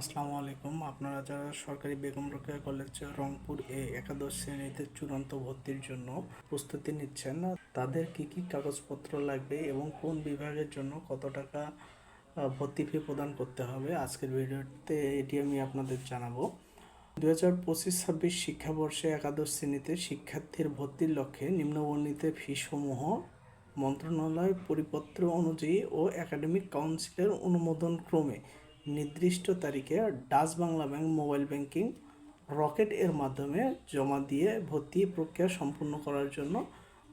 আসসালামু আলাইকুম। আপনারা যারা সরকারি বেগম রোকেয়া কলেজ রংপুর এ একাদশ শ্রেণীতে চূড়ান্ত ভর্তির জন্য প্রস্তুতি নিচ্ছেন, তাদের কি কি কাগজপত্র লাগবে এবং কোন বিভাগের জন্য কত টাকা ভর্তি ফি প্রদান করতে হবে, আজকের ভিডিওতে এটি আমি আপনাদের জানাব। দু হাজার পঁচিশ ছাব্বিশ শিক্ষাবর্ষে একাদশ শ্রেণীতে শিক্ষার্থীর ভর্তির লক্ষ্যে নিম্নবর্ণিত ফিসমূহ, মন্ত্রণালয় পরিপত্র অনুযায়ী ও একাডেমিক কাউন্সিলের অনুমোদন ক্রমে নির্দিষ্ট তারিখে Dutch Bangla bank mobile banking Rocket এর মাধ্যমে জমা দিয়ে ভর্তি প্রক্রিয়া সম্পূর্ণ করার জন্য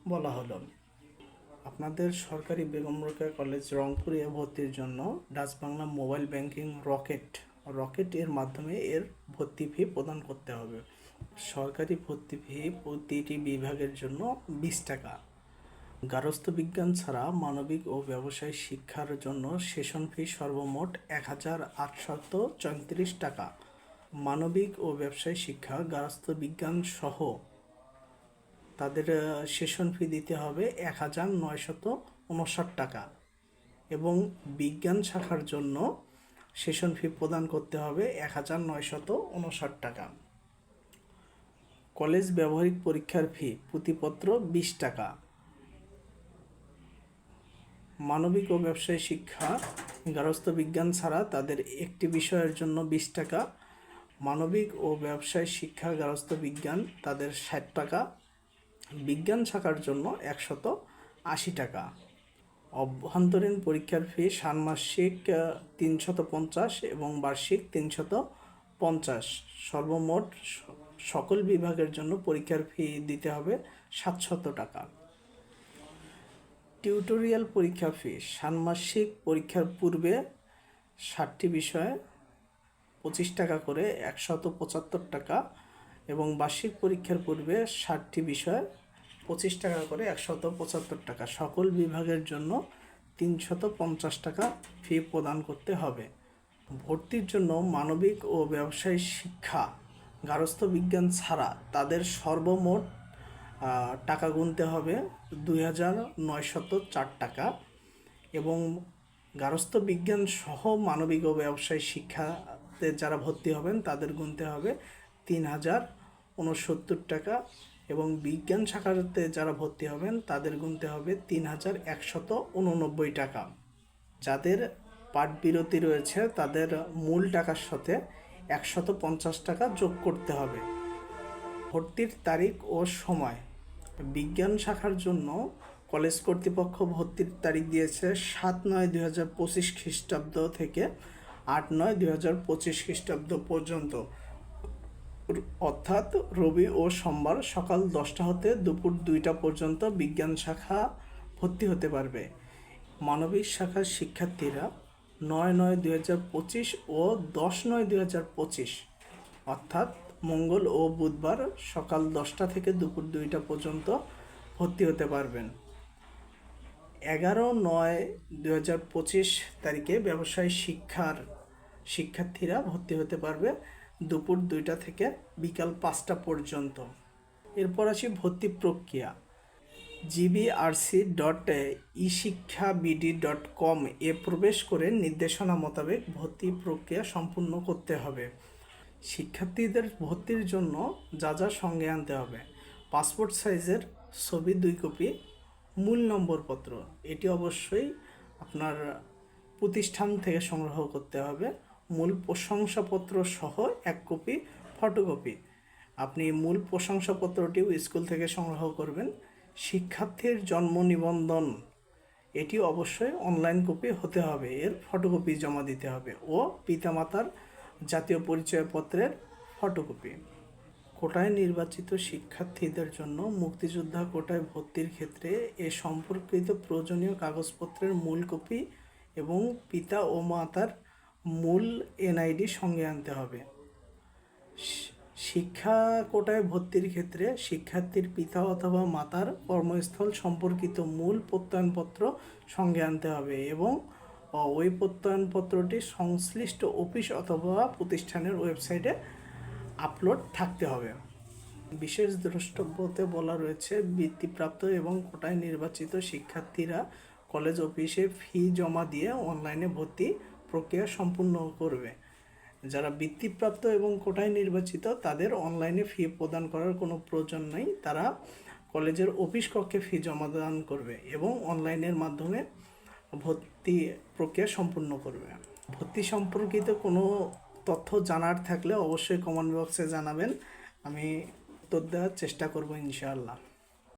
বলা হলো। আপনাদের সরকারি বেগম রোকেয়া কলেজ রংপুরে ভর্তির জন্য Dutch Bangla mobile banking Rocket Rocket এর মাধ্যমে এর ভর্তি ফি প্রদান করতে হবে। সরকারি ভর্তি ফি প্রতিটি বিভাগের জন্য বিশ টাকা। গার্হস্থ্য বিজ্ঞান ছাড়া মানবিক ও ব্যবসায় শিক্ষার জন্য সেশন ফি সর্বমোট এক হাজার আটশত চৌত্রিশ টাকা। মানবিক ও ব্যবসায় শিক্ষা গার্হস্থ্য বিজ্ঞান সহ তাদের সেশন ফি দিতে হবে এক হাজার নয়শত উনষাট টাকা। এবং বিজ্ঞান শাখার জন্য সেশন ফি প্রদান করতে হবে এক হাজার নয়শত উনষাট টাকা। কলেজ ব্যবহারিক পরীক্ষার ফি, পুঁথিপত্র বিশ টাকা। মানবিক ও ব্যবসায় শিক্ষা গার্হস্থ্য বিজ্ঞান ছাড়া তাদের একটি বিষয়ের জন্য বিশ টাকা। মানবিক ও ব্যবসায় শিক্ষা গার্হস্থ্য বিজ্ঞান তাদের ষাট টাকা। বিজ্ঞান শাখার জন্য একশত আশি টাকা। অভ্যন্তরীণ পরীক্ষার ফি ষান্মাসিক তিনশত পঞ্চাশ এবং বার্ষিক তিনশত পঞ্চাশ। সর্বমোট সকল বিভাগের জন্য পরীক্ষার ফি দিতে হবে সাতশত টাকা। টিউটোরিয়াল পরীক্ষা ফি ষান্মাসিক পরীক্ষার পূর্বে ষাটটি বিষয়ে পঁচিশ টাকা করে একশত পঁচাত্তর টাকা এবং বার্ষিক পরীক্ষার পূর্বে ষাটটি বিষয় পঁচিশ টাকা করে একশত পঁচাত্তর টাকা। সকল বিভাগের জন্য তিনশত পঞ্চাশ টাকা ফি প্রদান করতে হবে। ভর্তির জন্য মানবিক ও ব্যবসায়িক শিক্ষা, গার্হস্থ্য বিজ্ঞান ছাড়া তাদের সর্বমোট টাকা গুনতে হবে দুই হাজার নয়শত চার টাকা এবং গার্হস্থ্য বিজ্ঞান সহ মানবিক ও ব্যবসায়ী শিক্ষাতে যারা ভর্তি হবেন, তাদের গুনতে হবে তিন হাজার উনসত্তর টাকা এবং বিজ্ঞান শাখাতে যারা ভর্তি হবেন, তাদের গুনতে হবে তিন হাজার একশত উননব্বই টাকা। যাদের পাঠ বিরতি রয়েছে, তাদের মূল টাকার সাথে একশত পঞ্চাশ টাকা যোগ করতে হবে। ভর্তির তারিখ ও সময়। বিজ্ঞান শাখার জন্য কলেজ কর্তৃপক্ষ ভর্তির তারিখ দিয়েছে সাত নয় দুই হাজার পঁচিশ খ্রিস্টাব্দ থেকে আট নয় দুই হাজার পঁচিশ খ্রিস্টাব্দ পর্যন্ত। অর্থাৎ রবি ও সোমবার সকাল দশটা হতে দুপুর দুইটা পর্যন্ত বিজ্ঞান শাখা ভর্তি হতে পারবে। মানবিক শাখার শিক্ষার্থীরা নয় নয় দুই হাজার পঁচিশ ও দশ নয় দুই হাজার পঁচিশ, অর্থাৎ মঙ্গল ও বুধবার সকাল দশটা থেকে দুপুর দুইটা পর্যন্ত ভর্তি হতে পারবেন। এগারো নয় দু হাজার পঁচিশ তারিখে ব্যবসায় শিক্ষার শিক্ষার্থীরা ভর্তি হতে পারবে দুপুর দুইটা থেকে বিকাল পাঁচটা পর্যন্ত। এরপর আসি ভর্তি প্রক্রিয়া। জিবিআরসি ডট ই শিক্ষা বিডি ডট কম এ প্রবেশ করে নির্দেশনা মোতাবেক ভর্তি প্রক্রিয়া সম্পূর্ণ করতে হবে। শিক্ষার্থীদের ভর্তির জন্য যা যা সঙ্গে আনতে হবে। পাসপোর্ট সাইজের ছবি দুই কপি, মূল নম্বরপত্র, এটি অবশ্যই আপনার প্রতিষ্ঠান থেকে সংগ্রহ করতে হবে। মূল প্রশংসাপত্র সহ এক কপি ফটোকপি। আপনি মূল প্রশংসাপত্রটিও স্কুল থেকে সংগ্রহ করবেন। শিক্ষার্থীর জন্ম নিবন্ধন, এটি অবশ্যই অনলাইন কপি হতে হবে। এর ফটোকপি জমা দিতে হবে ও পিতামাতার জাতীয় পরিচয়পত্রের ফটোকপি। কোটায় নির্বাচিত শিক্ষার্থীদের জন্য মুক্তিযোদ্ধা কোটায় ভর্তির ক্ষেত্রে এ সম্পর্কিত প্রয়োজনীয় কাগজপত্রের মূল কপি এবং পিতা ও মাতার মূল এনআইডি সঙ্গে আনতে হবে। শিক্ষা কোটায় ভর্তির ক্ষেত্রে শিক্ষার্থীর পিতা অথবা মাতার কর্মস্থল সম্পর্কিত মূল প্রত্যয়নপত্র সঙ্গে আনতে হবে এবং ওই প্রত্যয়নপত্রটি সংশ্লিষ্ট অফিস অথবা প্রতিষ্ঠানের ওয়েবসাইটে আপলোড থাকতে হবে। বিশেষ দ্রষ্টব্যতে বলা রয়েছে, বৃত্তিপ্রাপ্ত এবং কোটায় নির্বাচিত শিক্ষার্থীরা কলেজ অফিসে ফি জমা দিয়ে অনলাইনে ভর্তি প্রক্রিয়া সম্পূর্ণ করবে। যারা বৃত্তিপ্রাপ্ত এবং কোটায় নির্বাচিত, তাদের অনলাইনে ফি প্রদান করার কোনো প্রয়োজন নেই। তারা কলেজের অফিস কক্ষে ফি জমাদান করবে এবং অনলাইনের মাধ্যমে ভর্তি প্রক্রিয়া সম্পূর্ণ করবে। ভর্তি সম্পর্কিত কোনো তথ্য জানার থাকলে অবশ্যই কমেন্ট বক্সে জানাবেন। আমি উত্তর দেওয়ার চেষ্টা করব ইনশাআল্লাহ।